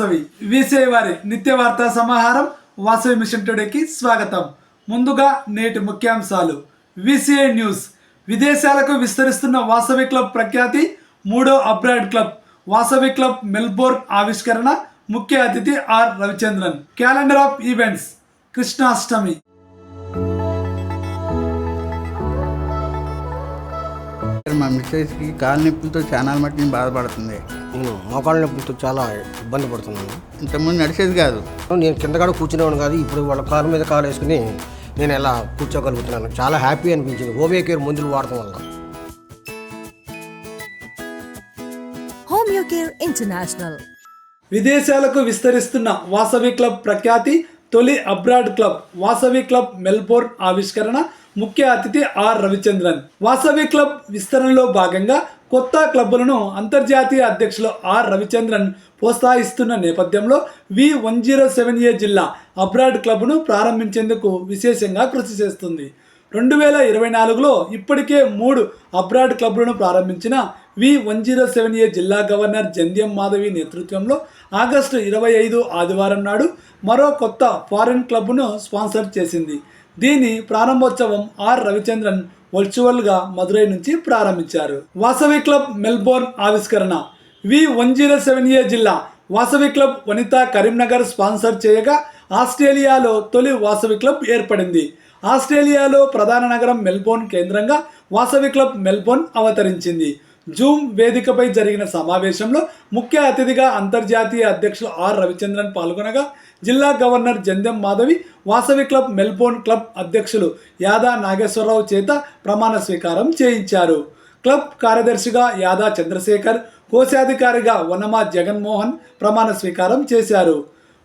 వాసవి. వీసే వారి నిత్య వార్తా సమాహారం వాసవి మిషన్ టుడేకి స్వాగతం. ముందుగా నేటి ముఖ్యాంశాలు. VCI news. విదేశాలకు విస్తరిస్తున్న వాసవి క్లబ్ ప్రఖ్యాతి మూడో abroad club. Vasavi club Melbourne ఆవిష్కరణ ముఖ్య అతిథి R Ravichandran. Calendar of events. Krishnashtami. మిస్సెస్కి కాలు నొప్పులతో చాలా మట్టి బాధపడుతుంది. నేను మోకాళ్ళ నొప్పులతో చాలా ఇబ్బంది పడుతున్నాను. ఇంతకుముందు నడిచేది కాదు. నేను కింద కూడా కూర్చునేవాడు కాదు ఇప్పుడు వాళ్ళ కారు మీద కారు వేసుకుని నేను ఎలా కూర్చోగలుగుతున్నాను. చాలా హ్యాపీ అనిపించింది. హోమియో కేర్ మందులు వాడటం వల్ల. International. విదేశాలకు విస్తరిస్తున్న వాసవి క్లబ్ ప్రఖ్యాతి తొలి abroad club Vasavi club Melbourne ఆవిష్కరణ ముఖ్య అతిథి ఆర్ రవిచంద్రన్. వాసవి క్లబ్ విస్తరణలో భాగంగా కొత్త క్లబ్బులను అంతర్జాతీయ అధ్యక్షులు ఆర్ రవిచంద్రన్ ప్రోత్సహిస్తున్న నేపథ్యంలో V one zero seven A జిల్లా అబ్రాడ్ క్లబ్ను ప్రారంభించేందుకు విశేషంగా కృషి చేస్తుంది. రెండు వేల ఇరవై నాలుగులో ఇప్పటికే మూడు అబ్రాడ్ క్లబ్లను ప్రారంభించిన V one zero seven A జిల్లా గవర్నర్ జంధ్యం మాధవి నేతృత్వంలో ఆగస్టు ఇరవై ఐదు ఆదివారం నాడు మరో కొత్త ఫారెన్ క్లబ్ను స్పాన్సర్ చేసింది. దీని ప్రారంభోత్సవం ఆర్ రవిచంద్రన్ వర్చువల్గా మదురై నుంచి ప్రారంభించారు. వాసవి క్లబ్ మెల్బోర్న్ ఆవిష్కరణ. V one zero seven A జిల్లా వాసవి క్లబ్ వనిత కరీంనగర్ స్పాన్సర్ చేయగా ఆస్ట్రేలియాలో తొలి వాసవి క్లబ్ ఏర్పడింది. ఆస్ట్రేలియాలో ప్రధాన నగరం మెల్బోర్న్ కేంద్రంగా వాసవి క్లబ్ మెల్బోర్న్ అవతరించింది. జూమ్ వేదికపై జరిగిన సమావేశంలో ముఖ్య అతిథిగా అంతర్జాతీయ అధ్యక్షులు ఆర్ రవిచంద్రన్ పాల్గొనగా జిల్లా governor Jandem Madhavi Vasavi club Melbourne club అధ్యక్షులు యాదా నాగేశ్వరరావు చేత ప్రమాణ స్వీకారం చేయించారు. క్లబ్ కార్యదర్శిగా యాదా చంద్రశేఖర్ కోశాధికారిగా వనమా జగన్మోహన్ ప్రమాణ స్వీకారం చేశారు.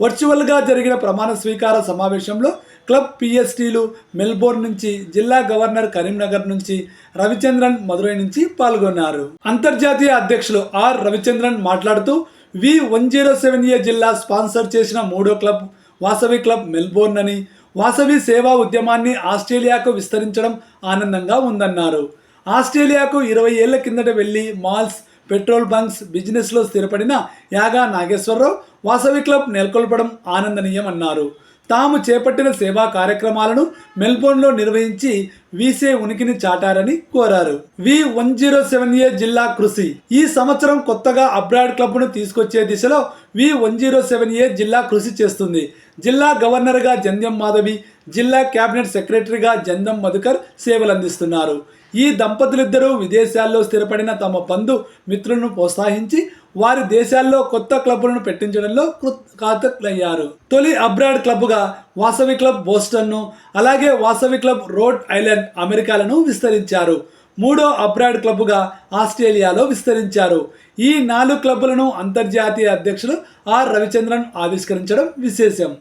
వర్చువల్గా జరిగిన ప్రమాణ స్వీకార సమావేశంలో క్లబ్ పిఎస్టీలు మెల్బోర్న్ నుంచి జిల్లా గవర్నర్ కరీంనగర్ నుంచి రవిచంద్రన్ మదురై నుంచి పాల్గొన్నారు. అంతర్జాతీయ అధ్యక్షులు ఆర్ రవిచంద్రన్ మాట్లాడుతూ V one zero seven A జిల్లా స్పాన్సర్ చేసిన మూడో క్లబ్ వాసవి క్లబ్ మెల్బోర్న్ అని. వాసవి సేవా ఉద్యమాన్ని ఆస్ట్రేలియాకు విస్తరించడం ఆనందంగా ఉందన్నారు. ఆస్ట్రేలియాకు ఇరవై ఏళ్ళ కిందట వెళ్ళి మాల్స్ పెట్రోల్ బంక్స్ బిజినెస్లో స్థిరపడిన యాగా నాగేశ్వరరావు వాసవి క్లబ్ నెలకొల్పడం ఆనందనీయమన్నారు. తాము చేపట్టిన సేవా కార్యక్రమాలను మెల్బోర్న్లో నిర్వహించి వీసే ఉనికిని చాటారని కోరారు. V one zero seven A జిల్లా కృషి. ఈ సంవత్సరం కొత్తగా అబ్రాడ్ క్లబ్ను తీసుకొచ్చే దిశలో V one zero seven A జిల్లా కృషి చేస్తుంది. జిల్లా గవర్నర్గా జంధ్యం మాధవి జిల్లా కేబినెట్ సెక్రటరీగా జందం మధుకర్ సేవలందిస్తున్నారు. ఈ దంపతులిద్దరూ విదేశాల్లో స్థిరపడిన తమ బంధు మిత్రులను ప్రోత్సహించి వారి దేశాల్లో కొత్త క్లబ్లను పెట్టించడంలో కృతజ్ఞయ్యారు తొలి అబ్రాడ్ క్లబ్గా వాసవి క్లబ్ బోస్టన్ను అలాగే వాసవి క్లబ్ రోడ్ ఐలాండ్ అమెరికాలను విస్తరించారు. మూడో అబ్రాడ్ క్లబ్గా ఆస్ట్రేలియాలో విస్తరించారు. ఈ నాలుగు క్లబ్లను అంతర్జాతీయ అధ్యక్షులు ఆర్ రవిచంద్రన్ ఆవిష్కరించడం విశేషం.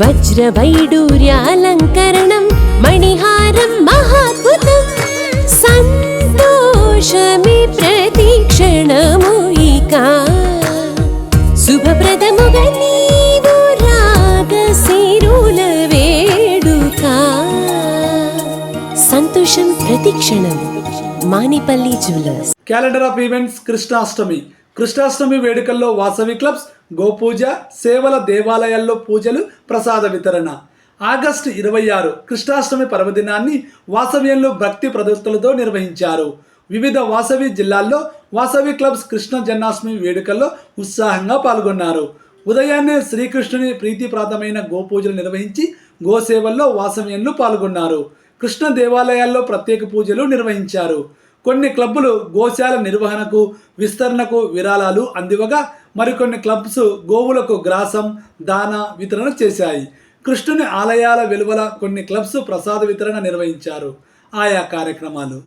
വജ്രവൈഡൂര്യാലങ്കരണം മണിഹാരം മഹാത്ഭുതം സന്തോഷമേ പ്രതീക്ഷണമൂയിക ശുഭപ്രദമുക പ്രതീക്ഷണം Manippalli jewellers. Calendar of events Krishnashtami Krishnashtami వేడుకల్లో వాసవి క్లబ్స్ గోపూజ సేవల దేవాలయాల్లో పూజలు ప్రసాద వితరణ. ఆగస్టు ఇరవై ఆరు కృష్ణాష్టమి పర్వదినాన్ని వాసవ్యంలో భక్తి ప్రదర్శనలతో నిర్వహించారు. వివిధ వాసవి జిల్లాల్లో వాసవి క్లబ్స్ కృష్ణ జన్మాష్టమి వేడుకల్లో ఉత్సాహంగా పాల్గొన్నారు. ఉదయాన్నే శ్రీకృష్ణుని ప్రీతిప్రాతమైన గోపూజలు నిర్వహించి గోసేవల్లో వాసవ్యంలో పాల్గొన్నారు. కృష్ణ దేవాలయాల్లో ప్రత్యేక పూజలు నిర్వహించారు. కొన్ని క్లబ్బులు గోశాల నిర్వహణకు విస్తరణకు విరాళాలు అందివగా మరికొన్ని క్లబ్స్ గోవులకు గ్రాసం దాన వితరణ చేశాయి. కృష్ణుని ఆలయాల వెలువల కొన్ని క్లబ్స్ ప్రసాద వితరణ నిర్వహించారు. ఆయా కార్యక్రమాలు.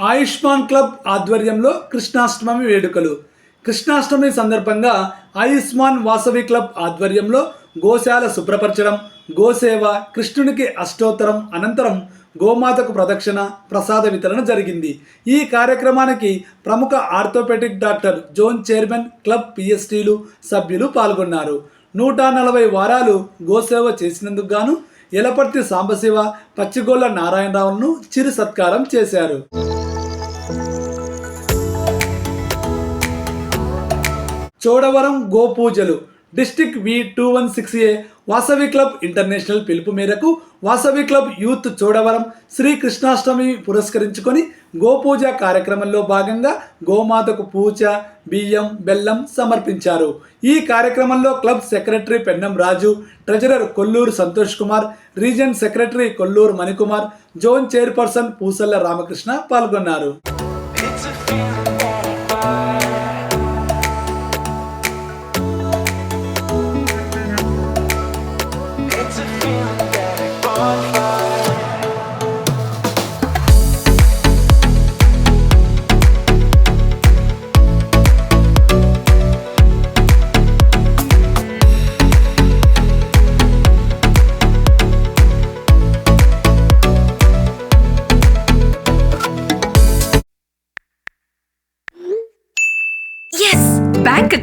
ఆయుష్మాన్ క్లబ్ ఆధ్వర్యంలో కృష్ణాష్టమి వేడుకలు. కృష్ణాష్టమి సందర్భంగా ఆయుష్మాన్ వాసవి క్లబ్ ఆధ్వర్యంలో గోశాల శుభ్రపరచడం గోసేవ కృష్ణునికి అష్టోత్తరం అనంతరం గోమాతకు ప్రదక్షిణ ప్రసాద వితరణ జరిగింది. ఈ కార్యక్రమానికి ప్రముఖ orthopaedic doctor zone chairman club పిఎస్టీలు సభ్యులు పాల్గొన్నారు. నూట నలభై వారాలు గోసేవ చేసినందుకు గాను ఎలపర్తి సాంబశివ పచ్చిగోళ్ళ నారాయణరావును చిరు సత్కారం చేశారు. Chodavaram గోపూజలు district V two one six A Vasavi club international పిలుపు మేరకు వాసవి క్లబ్ యూత్ చోడవరం శ్రీకృష్ణాష్టమి పురస్కరించుకొని గోపూజ కార్యక్రమంలో భాగంగా గోమాతకు పూజ బియ్యం బెల్లం సమర్పించారు. ఈ కార్యక్రమంలో club secretary Pennam Raju treasurer Kolluru Santosh Kumar region secretary Kolluru Manikumar zone chairperson Pusalla Ramakrishna పాల్గొన్నారు.